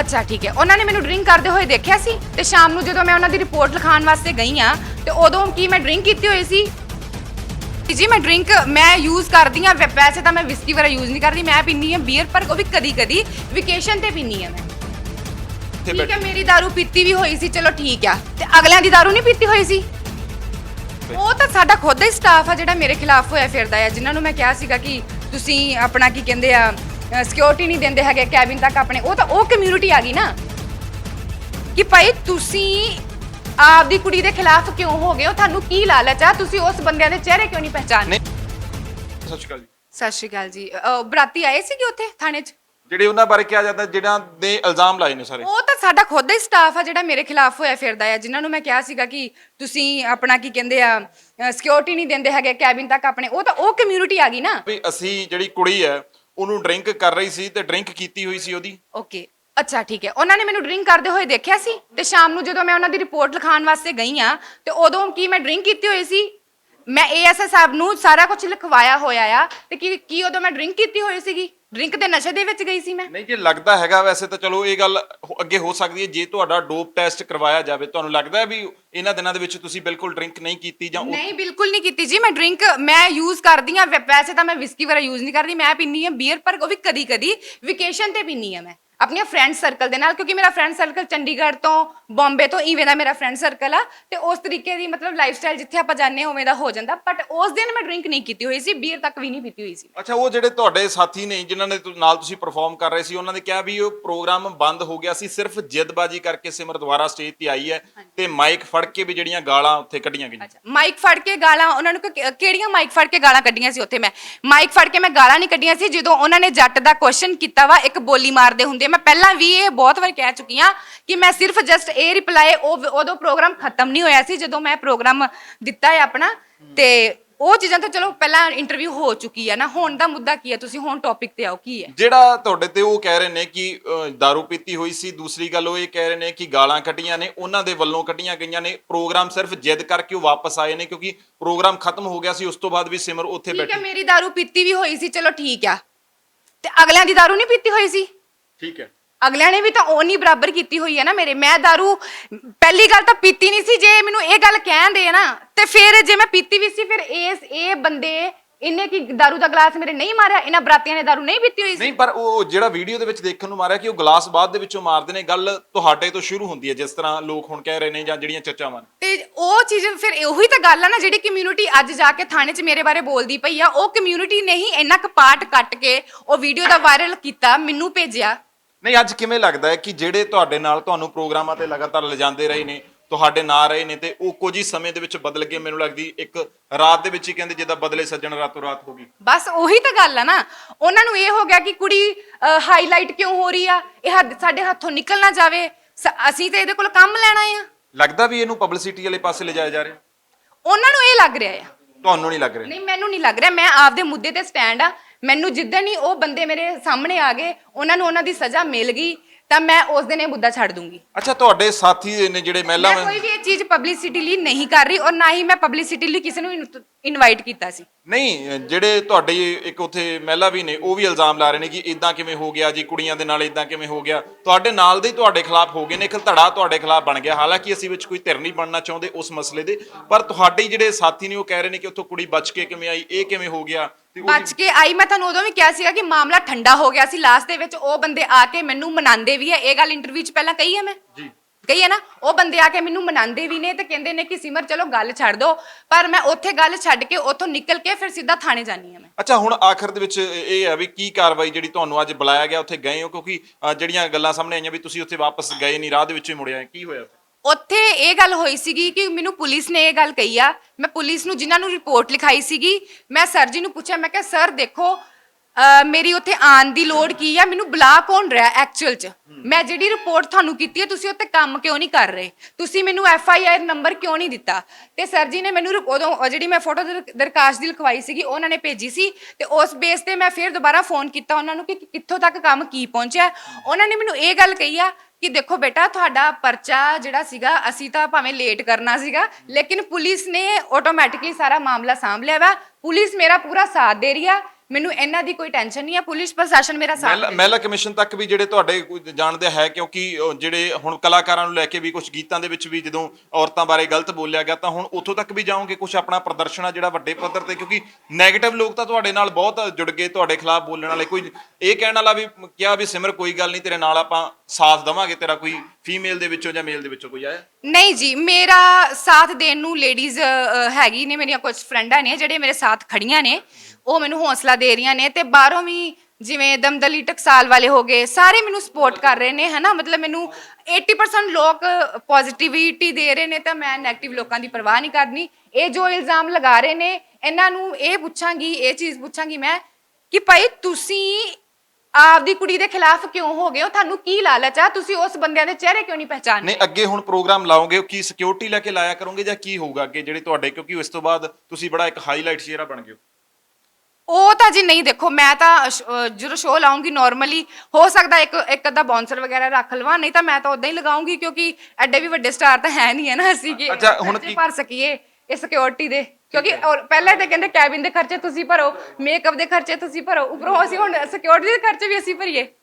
ਅੱਛਾ ਠੀਕ ਹੈ ਉਹਨਾਂ ਨੇ ਮੈਨੂੰ ਡਰਿੰਕ ਕਰਦੇ ਹੋਏ ਦੇਖਿਆ ਸੀ ਤੇ ਸ਼ਾਮ ਨੂੰ ਜਦੋਂ ਮੈਂ ਉਹਨਾਂ ਦੀ ਰਿਪੋਰਟ ਲਿਖਾਉਣ ਵਾਸਤੇ ਗਈ ਆ ਤੇ ਉਦੋਂ ਕੀ ਮੈਂ ਡਰਿੰਕ ਕੀਤੀ ਹੋਈ ਸੀ ਜੀ ਮੈਂ ਡਰਿੰਕ ਮੈਂ ਯੂਜ਼ ਕਰਦੀ ਆ ਵੈਸੇ ਤਾਂ ਮੈਂ ਵਿਸਕੀ ਵਗੈਰਾ ਯੂਜ਼ ਨਹੀਂ ਕਰਦੀ ਮੈਂ ਪੀਨੀ ਆ ਬੀਅਰ ਪਰ ਉਹ ਵੀ ਕਦੀ ਕਦੀ ਵਿਕੇਸ਼ਨ ਤੇ ਪੀਨੀ ਆ ਮੈਂ ਇੱਥੇ ਠੀਕ ਬੈਠ ਹੈ ਮੇਰੀ दारू ਪੀਤੀ ਵੀ ਹੋਈ ਸੀ ਚਲੋ ਠੀਕ ਆ ਤੇ ਅਗਲਿਆਂ ਦੀ दारू ਨਹੀਂ ਪੀਤੀ ਹੋਈ ਸੀ ਉਹ ਤਾਂ ਸਾਡਾ ਖੁਦ ਦਾ ਹੀ ਸਟਾਫ ਆ ਜਿਹੜਾ ਮੇਰੇ ਖਿਲਾਫ ਹੋਇਆ ਫਿਰਦਾ ਆ ਜਿਨ੍ਹਾਂ ਨੂੰ ਮੈਂ ਕਿਹਾ ਸੀਗਾ ਕਿ ਤੁਸੀਂ ਆਪਣਾ ਕੀ ਕਹਿੰਦੇ ਆ ਸਿਕਿਉਰਿਟੀ ਨਹੀਂ ਦਿੰਦੇ ਹੈਗੇ ਕੈਬਿਨ ਤੱਕ ਆਪਣੇ ਉਹ ਤਾਂ ਉਹ ਕਮਿਊਨਿਟੀ ਆ ਗਈ ਨਾ। ਕਿ ਭਾਈ ਤੁਸੀਂ ਆਪਦੀ ਕੁੜੀ ਦੇ ਖਿਲਾਫ ਕਿਉਂ ਹੋ ਗਏ ਹੋ? ਤੁਹਾਨੂੰ ਕੀ ਲਾਲਚ ਆ? ਤੁਸੀਂ ਉਸ ਬੰਦਿਆਂ ਦੇ ਚਿਹਰੇ ਕਿਉਂ ਨਹੀਂ ਪਹਿਚਾਨਦੇ ਸਤਿ ਸ਼੍ਰੀ ਅਕਾਲ ਜੀ। ਸਤਿ ਸ਼੍ਰੀ ਅਕਾਲ ਜੀ। ਅਹ, ਬਰਾਤੀ ਆਏ ਸੀਗੇ ਉੱਥੇ ਥਾਣੇ 'ਚ? ਜਿਹੜੇ ਉਹਨਾਂ ਬਾਰੇ ਕਿਹਾ ਜਾਂਦਾ ਜਿਹੜਾ ਦੇ ਇਲਜ਼ਾਮ ਲਾਏ ਨੇ ਸਾਰੇ। ਉਹ ਤਾਂ ਸਾਡਾ ਖੁਦ ਦਾ ਹੀ ਸਟਾਫ ਆ ਜਿਹੜਾ ਮੇਰੇ ਖਿਲਾਫ ਹੋਇਆ ਫਿਰਦਾ ਆ ਜਿਨ੍ਹਾਂ ਨੂੰ ਮੈਂ ਕਿਹਾ ਸੀਗਾ ਕਿ ਤੁਸੀਂ ਆਪਣਾ ਕੀ ਕਹਿੰਦੇ ਆ ਸਿਕਿਉਰਿਟੀ ਨਹੀਂ ਦਿੰਦੇ ਹੈਗੇ ਕੈਬਿਨ ਤੱਕ ਆਪਣੇ ਉਹ ਤਾਂ ਉਹ ਕਮਿਊਨਿਟੀ ਆ ਗਈ ਨਾ। ਵੀ ਅਸੀਂ ਜਿਹੜੀ ਕੁੜੀ ਹੈ ਉਹਨੂੰ ਡਰਿੰਕ ਕਰ ਰਹੀ ਸੀ ਤੇ ਡਰਿੰਕ ਕੀਤੀ ਹੋਈ ਸੀ ਉਹਦੀ। ਓਕੇ ਅੱਛਾ, ਠੀਕ ਹੈ। ਉਹਨਾਂ ਨੇ ਮੈਨੂੰ ਡਰਿੰਕ ਕਰਦੇ ਹੋਏ ਦੇਖਿਆ ਸੀ ਤੇ ਸ਼ਾਮ ਨੂੰ ਜਦੋਂ ਮੈਂ ਉਹਨਾਂ ਦੀ ਰਿਪੋਰਟ ਲਿਖਾਉਣ ਵਾਸਤੇ ਗਈ ਆ ਤੇ ਉਦੋਂ ਕੀ ਮੈਂ ਡਰਿੰਕ ਕੀਤੀ ਹੋਈ ਸੀ? ਮੈਂ ਏਐਸਏ ਸਾਹਿਬ ਨੂੰ ਸਾਰਾ ਕੁਝ ਲਿਖਵਾਇਆ ਹੋਇਆ ਆ, ਤੇ ਕੀ ਕੀ ਉਦੋਂ ਮੈਂ ਡਰਿੰਕ ਕੀਤੀ ਹੋਈ ਸੀਗੀ? ਡਰਿੰਕ ਦੇ ਨਸ਼ੇ ਦੇ ਵਿੱਚ ਗਈ ਸੀ ਮੈਂ। ਨਹੀਂ ਜੇ ਲੱਗਦਾ ਹੈਗਾ ਵੈਸੇ ਤਾਂ ਚਲੋ ਇਹ ਗੱਲ ਹੋ- ਅੱਗੇ ਹੋ ਸਕਦੀ ਹੈ ਜੇ ਤੁਹਾਡਾ ਡੋਪ ਟੈਸਟ ਕਰਵਾਇਆ ਜਾਵੇ। ਤੁਹਾਨੂੰ ਲੱਗਦਾ ਹੈ ਵੀ ਇਹਨਾਂ ਦਿਨਾਂ ਦੇ ਵਿੱਚ ਤੁਸੀਂ ਬਿਲਕੁਲ ਡਰਿੰਕ ਨਹੀਂ ਕੀਤੀ ਜਾਂ ਉਹ- ਨਹੀਂ ਬਿਲਕੁਲ ਨਹੀਂ ਕੀਤੀ ਜੀ। ਮੈਂ ਡਰਿੰਕ ਮੈਂ ਯੂਜ਼ ਕਰਦੀ ਆ ਵੈਸੇ ਤਾਂ ਮੈਂ ਵਿਸਕੀ ਵਗੈਰਾ ਯੂਜ਼ ਨਹੀਂ ਕਰਦੀ। ਮੈਂ ਪੀਨੀ ਆ ਬੀਅਰ ਪਰ ਉਹ ਵੀ ਕਦੀ ਕਦੀ ਵਿਕੇਸ਼ਨ ਤੇ ਪੀਨੀ ਆ ਮੈਂ। ਆਪਣੀਆਂ ਫਰੈਂਡ ਸਰਕਲ ਦੇ ਨਾਲ ਕਿਉਂਕਿ ਮੇਰਾ ਫਰੈਂਡ ਸਰਕਲ ਚੰਡੀਗੜ੍ਹ ਤੋਂ ਬੰਬੇ ਤੋਂ ਈਵੇਂ ਦਾ ਮੇਰਾ ਫਰੈਂਡ ਸਰਕਲ ਆ। ਤੇ ਉਸ ਤਰੀਕੇ ਦੀ ਮਤਲਬ ਲਾਈਫ ਸਟਾਈਲ ਜਿੱਥੇ ਆਪਾਂ ਜਾਂਦੇ ਹੋਵੇਂ ਦਾ ਹੋ ਜਾਂਦਾ। ਬਟ ਉਸ ਦਿਨ ਮੈਂ ਡਰਿੰਕ ਨਹੀਂ ਕੀਤੀ ਹੋਈ ਸੀ। ਬੀਅਰ ਤੱਕ ਵੀ ਨਹੀਂ ਪੀਤੀ ਹੋਈ ਸੀ। ਅੱਛਾ ਉਹ ਜਿਹੜੇ ਤੁਹਾਡੇ ਸਾਥੀ ਨੇ ਜਿਨ੍ਹਾਂ ਨੇ ਤੁ- ਨਾਲ ਤੁਸੀਂ ਪਰਫਾਰਮ ਕਰ ਰਹੇ ਸੀ ਉਹਨਾਂ ਨੇ ਕਿਹਾ ਵੀ ਉਹ ਪ੍ਰੋਗਰਾਮ ਬੰਦ ਹੋ ਗਿਆ ਸੀ ਸਿਰਫ ਜਿੱਦਬਾਜੀ ਕਰਕੇ ਸਿਮਰ ਦੁਬਾਰਾ ਸਟੇਜ ਤੇ ਆਈ ਹੈ ਤੇ ਮਾਈਕ ਫੜ ਕੇ ਵੀ ਜਿਹੜੀਆਂ ਗਾਲਾਂ ਉੱਥੇ ਕੱਢੀਆਂ ਗਈਆਂ। ਅੱਛਾ ਮਾਈਕ ਫੜ ਕੇ ਗਾਲਾਂ ਉਹਨਾਂ ਨੂੰ ਕਿ- ਕਿਹੜੀਆਂ ਮਾਈਕ ਫੜ ਕੇ ਗਾਲਾਂ ਕੱਢੀਆਂ ਸੀ ਉੱਥੇ ਮੈਂ? ਮਾਈਕ ਫੜ ਕੇ ਮੈਂ ਗਾਲਾਂ ਨਹੀਂ ਕੱਢੀਆਂ ਸੀ ਜਦੋਂ ਉਹਨਾਂ ਨੇ ਜੱਟ ਦਾ ਕੁਐਸਚਨ ਕੀਤਾ ਵਾ ਇੱਕ ਬੋਲੀ ਮਾਰਦੇ ਹੁੰਦੇ। ਮੈਂ ਪਹਿਲਾਂ ਵੀ ਇਹ ਬਹੁਤ ਵਾਰ ਕਹਿ ਚੁੱਕੀ ਆ ਕਿ ਮੈਂ ਸਿਰਫ ਜਸਟ ਇਹ ਰਿਪਲਾਈ ਉਹ ਉਦੋਂ ਪ੍ਰੋਗਰਾਮ ਖਤਮ ਨਹੀਂ ਹੋਇਆ ਸੀ ਜਦੋਂ ਮੈਂ ਪ੍ਰੋਗਰਾਮ ਦਿੱਤਾ ਹੈ ਆਪਣਾ ਤੇ ਉਹ ਚੀਜ਼ਾਂ ਤਾਂ ਚਲੋ ਪਹਿਲਾਂ ਇੰਟਰਵਿਊ ਹੋ ਚੁੱਕੀ ਆ ਨਾ ਹੁਣ ਦਾ ਮੁੱਦਾ ਕੀ ਹੈ ਤੁਸੀਂ ਹੁਣ ਟੌਪਿਕ ਤੇ ਆਓ ਕੀ ਹੈ ਜਿਹੜਾ ਤੁਹਾਡੇ ਤੇ ਉਹ ਕਹਿ ਰਹੇ ਨੇ ਕਿ ਅ, दारू ਪੀਤੀ ਹੋਈ ਸੀ ਦੂਸਰੀ ਗੱਲ ਉਹ ਇਹ ਕਹਿ ਰਹੇ ਨੇ ਕਿ ਗਾਲਾਂ ਕੱਢੀਆਂ ਨੇ ਉਹਨਾਂ ਦੇ ਵੱਲੋਂ ਕੱਢੀਆਂ ਗਈਆਂ ਨੇ ਪ੍ਰੋਗਰਾਮ ਸਿਰਫ ਜਿੱਦ ਕਰਕੇ ਉਹ ਵਾਪਸ ਆਏ ਨੇ ਕਿਉਂਕਿ ਪ੍ਰੋਗਰਾਮ ਖਤਮ ਹੋ ਗਿਆ ਸੀ ਉਸ ਤੋਂ ਬਾਅਦ ਵੀ ਸਿਮਰ ਉੱਥੇ ਠੀਕ ਹੈ ਬੈਠੀ ਮੇਰੀ दारू ਪੀਤੀ ਵੀ ਹੋਈ ਸੀ ਚਲੋ ਠੀਕ ਆ ਤੇ ਅਗਲਿਆਂ ਦੀ दारू ਨਹੀਂ ਪੀਤੀ ਹੋਈ ਸੀ ਠੀਕ ਹੈ ਅਗਲਿਆਂ ਨੇ ਵੀ ਤਾਂ ਉਹ ਨਹੀਂ ਬਰਾਬਰ ਕੀਤੀ ਹੋਈ ਹੈ ਨਾ ਮੇਰੇ ਮੈਂ दारू ਪਹਿਲੀ ਗੱਲ ਤਾਂ ਪੀਤੀ ਨਹੀਂ ਸੀ ਜੇ ਮੈਨੂੰ ਇਹ ਗੱਲ ਕਹਿੰਦੇ ਆ ਨਾ ਤੇ ਫਿਰ ਜੇ ਮੈਂ ਪੀਤੀ ਵੀ ਸੀ ਫਿਰ ਇਸ ਇਹ ਬੰਦੇ ਇਹਨੇ ਕੀ दारू ਦਾ ਗਲਾਸ ਮੇਰੇ ਨਹੀਂ ਮਾਰਿਆ ਇਹਨਾਂ ਬਰਾਤੀਆਂ ਨੇ दारू ਨਹੀਂ ਪੀਤੀ ਹੋਈ ਸੀ ਨਹੀਂ ਪਰ ਉਹ ਜਿਹੜਾ ਵੀਡੀਓ ਦੇ ਵਿੱਚ ਦੇਖਣ ਨੂੰ ਮਾਰਿਆ ਕਿ ਉਹ ਗਲਾਸ ਬਾਅਦ ਦੇ ਵਿੱਚੋਂ ਮਾਰਦੇ ਨੇ ਗੱਲ ਤੁਹਾਡੇ ਤੋਂ ਸ਼ੁਰੂ ਹੁੰਦੀ ਹੈ ਜਿਸ ਤਰ੍ਹਾਂ ਲੋਕ ਹੁਣ ਕਹਿ ਰਹੇ ਨੇ ਜਾਂ ਜਿਹੜੀਆਂ ਚਰਚਾਵਾਂ ਨੇ ਤੇ ਉਹ ਚੀਜ਼ ਫਿਰ ਉਹੀ ਤਾਂ ਗੱਲ ਆ ਨਾ ਜਿਹੜੀ ਕਮਿਊਨਿਟੀ ਅੱਜ ਜਾ ਕੇ ਥਾਣੇ 'ਚ ਮੇਰੇ ਬਾਰੇ ਬੋਲਦੀ ਪਈ ਆ ਉਹ ਕਮਿਊਨਿਟੀ ਨੇ ਹੀ ਇੰਨਾ ਕੁ ਪਾਰਟ ਕੱਟ ਕੇ ਉਹ ਵੀਡੀਓ ਦਾ ਵਾਇਰਲ ਕੀਤਾ ਮੈਨੂੰ ਭੇਜਿਆ ਨਹੀਂ ਅੱਜ ਕਿਵੇਂ ਲੱਗਦਾ ਹੈ ਕਿ ਜਿਹੜੇ ਤੁਹਾਡੇ ਨਾਲ ਤੁਹਾਨੂੰ ਪ੍ਰੋਗਰਾਮਾਂ ਤੇ ਲਗਾਤਾਰ ਲਿਜਾਂਦੇ ਰਹੇ ਨੇ ਤੁਹਾਡੇ ਨਾਲ ਰਹੇ ਨੇ ਤੇ ਉਹ ਕੁਝ ਹੀ ਸਮੇਂ ਦੇ ਵਿੱਚ ਬਦਲ ਗਏ ਮੈਨੂੰ ਲੱਗਦੀ ਇੱਕ ਰਾਤ ਦੇ ਵਿੱਚ ਹੀ ਕਹਿੰਦੇ ਜਿੱਦਾਂ ਬਦਲੇ ਸੱਜਣ ਰਾਤੋਂ ਰਾਤ ਹੋ ਗਈ। ਬਸ ਉਹੀ ਤਾਂ ਗੱਲ ਆ ਨਾ ਉਹਨਾਂ ਨੂੰ ਇਹ ਹੋ ਗਿਆ ਕਿ ਕੁੜੀ ਹਾਈਲਾਈਟ ਕਿਉਂ ਹੋ ਰਹੀ ਆ? ਇਹ ਹੱਦ- ਸਾਡੇ ਹੱਥੋਂ ਨਿਕਲ ਨਾ ਜਾਵੇ। ਸ- ਅਸੀਂ ਤੇ ਇਹਦੇ ਕੋਲ ਕੰਮ ਲੈਣਾ ਆ। ਲੱਗਦਾ ਵੀ ਇਹਨੂੰ ਪਬਲਿਸਿਟੀ ਵਾਲੇ ਪਾਸੇ ਲਿਜਾਇਆ ਜਾ ਰਿਹਾ? ਉਹਨਾਂ ਨੂੰ ਇਹ ਲੱਗ ਰਿਹਾ ਆ। ਤੁਹਾਨੂੰ ਨਹੀਂ ਲੱਗ ਰਿਹਾ? ਨਹੀਂ ਮੈਨੂੰ ਨਹੀਂ ਲੱਗ ਰਿਹਾ ਮੈਂ ਆਪਦੇ ਮੁੱਦੇ ਤੇ ਸਟੈਂਡ ਆ। ਮੈਨੂੰ ਜਿੱਦਣ ਹੀ ਉਹ ਬੰਦੇ ਮੇਰੇ ਸਾਹਮਣੇ ਆ ਗਏ ਉਹਨਾਂ ਨੂੰ ਉਹਨਾਂ ਦੀ ਸਜ਼ਾ ਮਿਲ ਗਈ ਤਾਂ ਮੈਂ ਉਸ ਦਿਨ ਇਹ ਮੁੱਦਾ ਛੱਡ ਦੂੰਗੀ। ਅੱਛਾ ਤੁਹਾਡੇ ਸਾਥੀ ਨੇ ਜਿਹੜੇ ਮਹਿਲਾ ਮੈਂ ਕੋਈ ਵੀ ਇਹ ਚੀਜ਼ ਪਬਲਿਸਿਟੀ ਲਈ ਨਹੀਂ ਕਰ ਰਹੀ ਔਰ ਨਾ ਹੀ ਮੈਂ ਪਬਲਿਸਿਟੀ ਲਈ ਕਿਸੇ ਨੂੰ ਇਨਵਾਈਟ ਕੀਤਾ ਸੀ। ਨਹੀਂ ਜਿਹੜੇ ਤੁਹਾਡੇ ਇੱਕ ਉਥੇ ਮਹਿਲਾ ਵੀ ਨੇ ਉਹ ਵੀ ਇਲਜ਼ਾਮ ਲਾ ਰਹੇ ਨੇ ਕਿ ਇਦਾਂ ਕਿਵੇਂ ਹੋ ਗਿਆ ਜੀ ਕੁੜੀਆਂ ਦੇ ਨਾਲ ਇਦਾਂ ਕਿਵੇਂ ਹੋ ਗਿਆ। ਤੁਹਾਡੇ ਨਾਲ ਦੇ ਤੁਹਾਡੇ ਖਿਲਾਫ ਹੋ ਗਏ ਨੇ ਇੱਕ ਧੜਾ ਤੁਹਾਡੇ ਖਿਲਾਫ ਬਣ ਗਿਆ। ਹਾਲਾਂਕਿ ਅਸੀਂ ਵਿੱਚ ਕੋਈ ਧਿਰ ਨਹੀਂ ਬਣਨਾ ਚਾਹੁੰਦੇ ਉਸ ਮਸਲੇ ਦੇ ਪਰ ਤੁਹਾਡੇ ਜਿਹੜੇ ਸਾਥੀ ਨੇ ਉਹ ਕਹਿ ਰਹੇ ਨੇ ਕਿ ਉੱਥੋਂ ਕੁੜੀ ਬਚ ਕੇ ਕਿਵੇਂ ਆਈ ਇਹ ਕਿਵੇਂ ਹੋ ਗਿਆ ਬਚ ਕੇ ਆਈ। ਮੈਂ ਤੁਹਾਨੂੰ ਉਦੋਂ ਵੀ ਕਿਹਾ ਸੀਗਾ ਕਿ ਮਾਮਲਾ ਠੰਡਾ ਹੋ ਗਿਆ ਸੀ। ਲਾਸਟ ਦੇ ਵਿੱਚ ਉਹ ਬੰਦੇ ਆ ਕੇ ਮੈਨੂੰ ਮਨਾਉਂਦੇ ਵੀ ਹੈ ਇਹ ਗੱਲ ਇੰਟਰਵਿਊ 'ਚ ਪਹਿਲਾਂ ਕਹੀ ਹੈ ਮੈਂ? ਜੀ। ਕਹੀ ਹੈ ਨਾ ਉਹ ਬੰਦੇ ਆ ਕੇ ਮੈਨੂੰ ਮਨਾਉਂਦੇ ਵੀ ਨੇ ਤੇ ਕਹਿੰਦੇ ਨੇ ਕਿ ਸਿਮਰ ਚਲੋ ਗੱਲ ਛੱਡ ਦਿਓ ਪਰ ਮੈਂ ਉੱਥੇ ਗੱਲ ਛੱਡ ਕੇ ਉੱਥੋਂ ਨਿਕਲ ਕੇ ਫਿਰ ਸਿੱਧਾ ਥਾਣੇ ਜਾਨੀ ਆ ਮੈਂ। ਅੱਛਾ ਹੁਣ ਆਖਰ ਦੇ ਵਿੱਚ ਇਹ ਹੈ ਵੀ ਕੀ ਕਾਰਵਾਈ ਜਿਹੜੀ ਤੁਹਾਨੂੰ ਅੱਜ ਬੁਲਾਇਆ ਗਿਆ ਉੱਥੇ ਗਏ ਹੋ? ਕਿਉਂਕਿ ਅ, ਜਿਹੜੀਆਂ ਗੱਲਾਂ ਸਾਹਮਣੇ ਆਈਆਂ ਵੀ ਤੁਸੀਂ ਉੱਥੇ ਵਾਪਸ ਗਏ ਨਹੀਂ ਰਾਹ ਦੇ ਵਿੱਚੋਂ ਹੀ ਮੁੜ ਆਏ ਕੀ ਹੋਇਆ? ਉੱਥੇ ਇਹ ਗੱਲ ਹੋਈ ਸੀਗੀ ਕਿ ਮੈਨੂੰ ਪੁਲਿਸ ਨੇ ਇਹ ਗੱਲ ਕਹੀ ਆ। ਮੈਂ ਪੁਲਿਸ ਨੂੰ ਜਿਨ੍ਹਾਂ ਨੂੰ ਰਿਪੋਰਟ ਲਿਖਾਈ ਸੀਗੀ ਮੈਂ ਸਰ ਜੀ ਨੂੰ ਪੁੱਛਿਆ ਮੈਂ ਕਿਹਾ ਸਰ ਦੇਖੋ ਅਹ ਮੇਰੀ ਉੱਥੇ ਆਉਣ ਦੀ ਲੋੜ ਕੀ ਆ? ਮੈਨੂੰ ਬੁਲਾ ਕੌਣ ਰਿਹਾ ਐਕਚੁਅਲ ਚ? ਮੈਂ ਜਿਹੜੀ ਰਿਪੋਰਟ ਤੁਹਾਨੂੰ ਕੀਤੀ ਹੈ ਤੁਸੀਂ ਉੱਥੇ ਕੰਮ ਕਿਉਂ ਨਹੀਂ ਕਰ ਰਹੇ? ਤੁਸੀਂ ਮੈਨੂੰ ਐਫ ਆਈ ਆਰ ਨੰਬਰ ਕਿਉਂ ਨਹੀਂ ਦਿੱਤਾ? ਤੇ ਸਰ ਜੀ ਨੇ ਮੈਨੂੰ ਰਿਪ- ਉਦੋਂ ਉਹ ਜਿਹੜੀ ਮੈਂ ਫੋਟੋ ਦਰਖਾਸਤ ਦੀ ਲਿਖਵਾਈ ਸੀਗੀ, ਉਹਨਾਂ ਨੇ ਭੇਜੀ ਸੀ ਤੇ ਉਸ ਬੇਸ ਤੇ ਮੈਂ ਫਿਰ ਦੁਬਾਰਾ ਫੋਨ ਕੀਤਾ ਉਹਨਾਂ ਨੂੰ ਕਿ ਕਿੱਥੋਂ ਤੱਕ ਕੰਮ ਕੀ ਪਹੁੰਚਿਆ। ਉਹਨਾਂ ਨੇ ਮੈਨੂੰ ਇਹ ਗੱਲ ਕਹੀ ਆ ਕਿ ਦੇਖੋ ਬੇਟਾ, ਤੁਹਾਡਾ ਪਰਚਾ ਜਿਹੜਾ ਸੀਗਾ, ਅਸੀਂ ਤਾਂ ਭਾਵੇਂ ਲੇਟ ਕਰਨਾ ਸੀਗਾ, ਲੇਕਿਨ ਪੁਲਿਸ ਨੇ ਆਟੋਮੈਟਿਕਲੀ ਸਾਰਾ ਮਾਮਲਾ ਸਾਂਭ ਲਿਆ ਵਾ। ਪੁਲਿਸ ਮੇਰਾ ਪੂਰਾ ਸਾਥ ਦੇ ਰਹੀ ਆ। ਮੈਨੂੰ ਇਹਨਾਂ ਦੀ ਕੋਈ ਟੈਨਸ਼ਨ ਨਹੀਂ ਹੈ ਪੁਲਿਸ ਪ੍ਰਸ਼ਾਸਨ ਮੇਰਾ ਸਾਥ ਮਹਿਲਾ- ਮਹਿਲਾ ਕਮਿਸ਼ਨ ਤੱਕ ਵੀ ਜਿਹੜੇ ਤੁਹਾਡੇ ਕੋਈ ਜਾਣਦੇ ਹੈ ਕਿਉਂਕਿ ਉਹ ਜਿਹੜੇ ਹੁਣ ਕਲਾਕਾਰਾਂ ਨੂੰ ਲੈ ਕੇ ਵੀ ਕੁਝ ਗੀਤਾਂ ਦੇ ਵਿੱਚ ਵੀ ਜਦੋਂ ਔਰਤਾਂ ਬਾਰੇ ਗਲਤ ਬੋਲਿਆ ਗਿਆ ਤਾਂ ਹੁਣ ਉੱਥੋਂ ਤੱਕ ਵੀ ਜਾਓਗੇ ਕੁਝ ਆਪਣਾ ਪ੍ਰਦਰਸ਼ਨ ਆ ਜਿਹੜਾ ਵੱਡੇ ਪੱਧਰ ਤੇ? ਕਿਉਂਕਿ 네ਗੇਟਿਵ ਲੋਕ ਤਾਂ ਤੁਹਾਡੇ ਨਾਲ ਬਹੁਤ ਜੁੜ ਗਏ ਤੁਹਾਡੇ ਖਿਲਾਫ ਬੋਲਣ ਵਾਲੇ। ਕੋਈ ਇਹ ਕਹਿਣ ਵਾਲਾ ਵੀ ਕਿਹਾ ਵੀ ਸਿਮਰ ਕੋਈ ਗੱਲ ਨਹੀਂ ਤੇਰੇ ਨਾਲ ਆਪਾਂ ਸਾਥ ਦਵਾਂਗੇ ਤੇਰਾ ਕੋਈ ਫੀਮੇਲ ਦੇ ਵਿੱਚੋਂ ਜਾਂ ਮੇਲ ਦੇ ਵਿੱਚੋਂ ਕੋਈ ਆਇਆ? ਨਹੀਂ ਜੀ, ਮੇਰਾ ਸਾਥ ਦੇਣ ਨੂੰ ਲੇਡੀਜ਼ ਹੈਗੀ ਨੇ, ਮੇਰੀਆਂ ਕੁਝ ਫਰੈਂਡਾਂ ਨੇ, ਜਿਹੜੇ ਮੇਰੇ ਸਾਥ ਖੜੀਆਂ ਨੇ, ਉਹ ਮੈਨੂੰ ਹੌਸਲਾ ਦੇ ਰਹੀਆਂ ਨੇ ਤੇ ਬਾਹਰੋਂ ਵੀ ਜਿਵੇਂ ਦਮਦਲੀ ਟਕਸਾਲ ਵਾਲੇ ਹੋ ਗਏ, ਸਾਰੇ ਮੈਨੂੰ ਸਪੋਰਟ ਕਰ ਰਹੇ ਨੇ, ਹਨਾ? ਮਤਲਬ ਮੈਨੂੰ 80% ਲੋਕ ਪੋਜ਼ਿਟਿਵਿਟੀ ਦੇ ਰਹੇ ਨੇ ਤਾਂ ਮੈਂ 네ਗੇਟਿਵ ਲੋਕਾਂ ਦੀ ਪਰਵਾਹ ਨਹੀਂ ਕਰਨੀ। ਇਹ ਜੋ ਇਲਜ਼ਾਮ ਲਗਾ ਰਹੇ ਨੇ, ਇਹਨਾਂ ਨੂੰ ਇਹ ਪੁੱਛਾਂਗੀ, ਇਹ ਚੀਜ਼ ਪੁੱਛਾਂਗੀ ਮੈਂ ਕਿ ਭਾਈ ਤੁਸੀਂ ਆਪਦੀ ਕੁੜੀ ਦੇ ਖਿਲਾਫ ਕਿਉਂ ਹੋ ਗਏ ਹੋ? ਤੁਹਾਨੂੰ ਕੀ ਲਾਲਚ ਆ? ਤੁਸੀਂ ਉਸ ਬੰਦਿਆਂ ਦੇ ਚਿਹਰੇ ਕਿਉਂ ਨਹੀਂ ਪਹਿਚਾਨਦੇ ਨਹੀਂ ਅੱਗੇ ਹੁਣ ਪ੍ਰੋਗਰਾਮ ਲਾਓਗੇ ਕੀ ਸਿਕਿਉਰਿਟੀ ਲੈ ਕੇ ਲਾਇਆ ਕਰੋਗੇ ਜਾਂ ਕੀ ਹੋਊਗਾ ਅੱਗੇ ਜਿਹੜੇ ਤੁਹਾਡੇ? ਕਿਉਂਕਿ ਇਸ ਤੋਂ ਬਾਅਦ ਤੁਸੀਂ ਬੜਾ ਇੱਕ ਹਾਈਲਾਈਟ ਚਿਹਰਾ ਬਣ ਗਏ ਹੋ। ਉਹ ਤਾਂ ਜੀ ਨਹੀਂ ਦੇਖੋ ਮੈਂ ਤਾਂ ਸ਼- ਅਹ ਜਦੋਂ ਸ਼ੋਅ ਲਾਉਂਗੀ ਨਾਰਮਲੀ ਹੋ ਸਕਦਾ ਇੱਕ ਇੱਕ ਅੱਧਾ ਬਾਉਂਸਰ ਵਗੈਰਾ ਰੱਖ ਲਵਾਂ ਨਹੀਂ ਤਾਂ ਮੈਂ ਤਾਂ ਉਦਾਂ ਹੀ ਲਗਾਉਂਗੀ ਕਿਉਂਕਿ ਐਡੇ ਵੀ ਵੱਡੇ ਸਟਾਰ ਤਾਂ ਹੈ ਨਹੀਂ ਹੈ ਨਾ ਅਸੀਂ ਕਿ ਅੱਛਾ, ਹੁਣ ਖਰਚੇ ਕੀ- ਭਰ ਸਕੀਏ। ਇਹ ਸਿਕਿਉਰਿਟੀ ਦੇ। ਕਿਉਂਕਿ ਔਰ ਪਹਿਲਾਂ ਤਾਂ ਕਹਿੰਦੇ ਕੈਬਿਨ ਦੇ ਖਰਚੇ ਤੁਸੀਂ ਭਰੋ ਮੇਕਅਪ ਦੇ ਖਰਚੇ ਤੁਸੀਂ ਭਰੋ। ਉੱਪਰੋਂ ਅਸੀਂ ਹੁਣ ਸਿਕਿਉਰਿਟੀ ਦੇ ਖਰਚੇ ਵੀ ਅਸੀਂ ਭਰੀਏ।